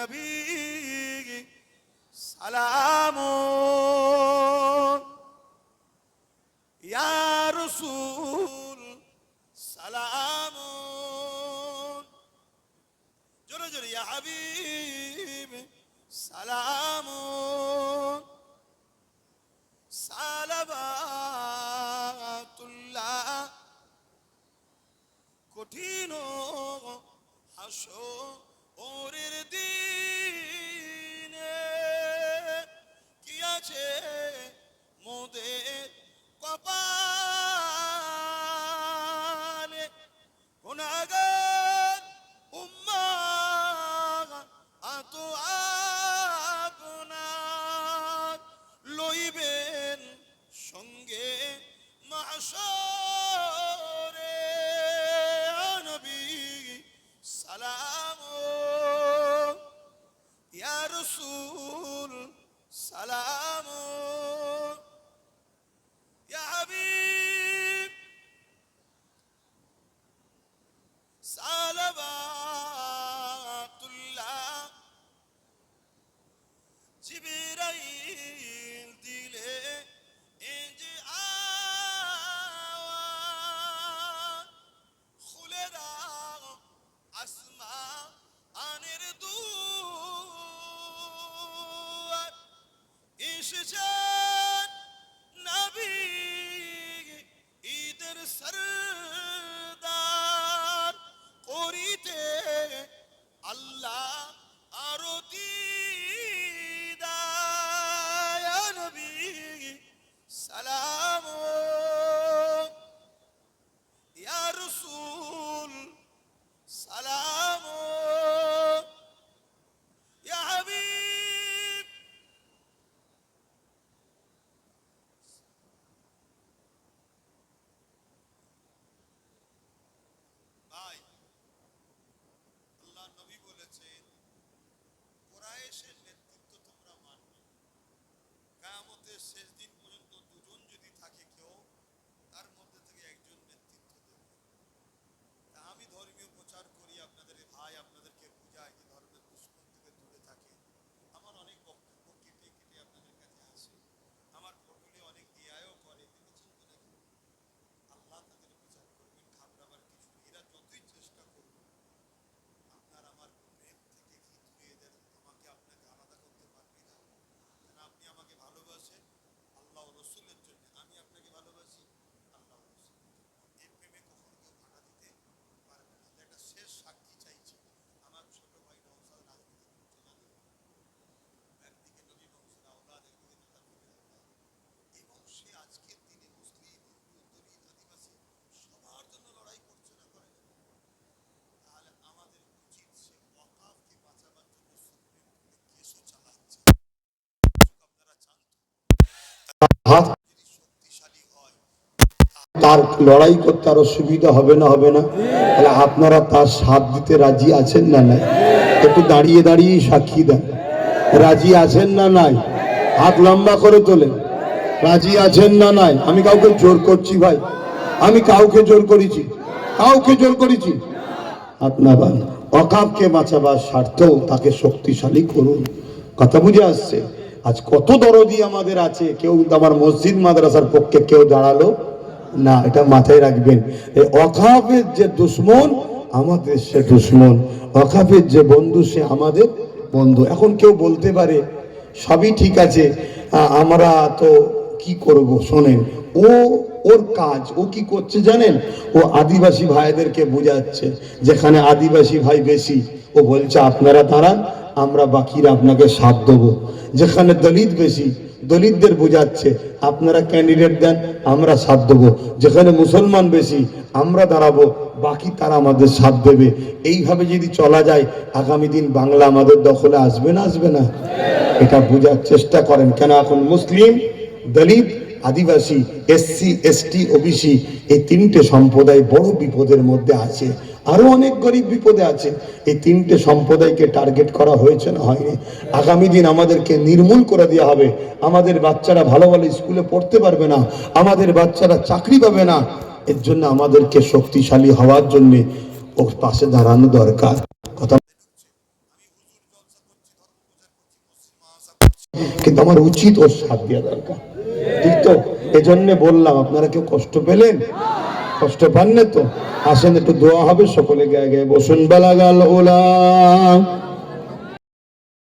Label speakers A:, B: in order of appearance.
A: নবী সালাম রসুল সালাম। জোরে জোরে হাবিব সালাম। সালাবাতুল্লাহ কঠিন হাসো রসুল সালাম says,
B: হাত তার লড়াই করতে আরও সুবিধা হবে না হবে না? তাহলে আপনারা তার সাথ দিতে রাজি আছেন না নাই? একটু দাঁড়িয়ে দাঁড়িয়ে সাক্ষী দেন। রাজি আছেন না নাই? হাত লম্বা করে তোলেন। রাজি আছেন না নাই? আমি কাউকে জোর করছি ভাই। আমি কাউকে জোর করেছি। কাউকে জোর করেছি। আপনার অকাপকে বাঁচাবার স্বার্থেও তাকে শক্তিশালী করুন। কথা বুঝে আসছে? আজ কত দরদি আমাদের আছে? কেউ আমার মসজিদ মাদ্রাসার পক্ষে কেউ দাঁড়াল? না, এটা মাথায় রাখবেন। এই অকাপের যে দুশ্মন, আমাদের সে দুশ্মন। অকাপের যে বন্ধু, সে আমাদের বন্ধু। এখন কেউ বলতে পারে, সবই ঠিক আছে। আমরা তো কি করব? শোনেন, ও ওর কাজ, ও কি করছে জানেন? ও আদিবাসী ভাইদেরকে বোঝাচ্ছে, যেখানে আদিবাসী ভাই বেশি। ও বলছে, আপনারা দাঁড়ান আমরা বাকিরা আপনাকে সাথ দেবো। যেখানে দলিত বেশি, দলিতদের বোঝাচ্ছে, আপনারা ক্যান্ডিডেট দেন, আমরা সাথ দেবো। যেখানে মুসলমান বেশি, আমরা দাঁড়াবো, বাকি তারা আমাদের সাথ দেবে। এইভাবে যদি চলা যায়, আগামী দিন বাংলা আমাদের দখলে আসবে না আসবে না? এটা বোঝার চেষ্টা করেন। কেন এখন মুসলিম, Dalit Adivasi SC ST OBC এই তিনটে সম্প্রদায় বড় বিপদের মধ্যে আছে। আরও অনেক গরিব বিপদে আছে। এই তিনটে সম্প্রদায়কে টার্গেট করা হয়েছে না হয়নি। আগামী দিন আমাদেরকে নির্মূল করে দেওয়া হবে। আমাদের বাচ্চারা ভালো ভালো স্কুলে পড়তে পারবে না। আমাদের বাচ্চারা চাকরি পাবে না। এর জন্য আমাদেরকে শক্তিশালী হওয়ার জন্য ওর পাশে দাঁড়ানো দরকার। কথা কিন্তু আমার উচিত ওর সাথ দেওয়া দরকার। তো? এজন্য বললাম, আপনারা কেউ কষ্ট পেলেন? কষ্ট পান না তো? আসেন, একটু দোয়া হবে, সকলে গায়ে গায়ে বসুন। বেলা গাল ওলা।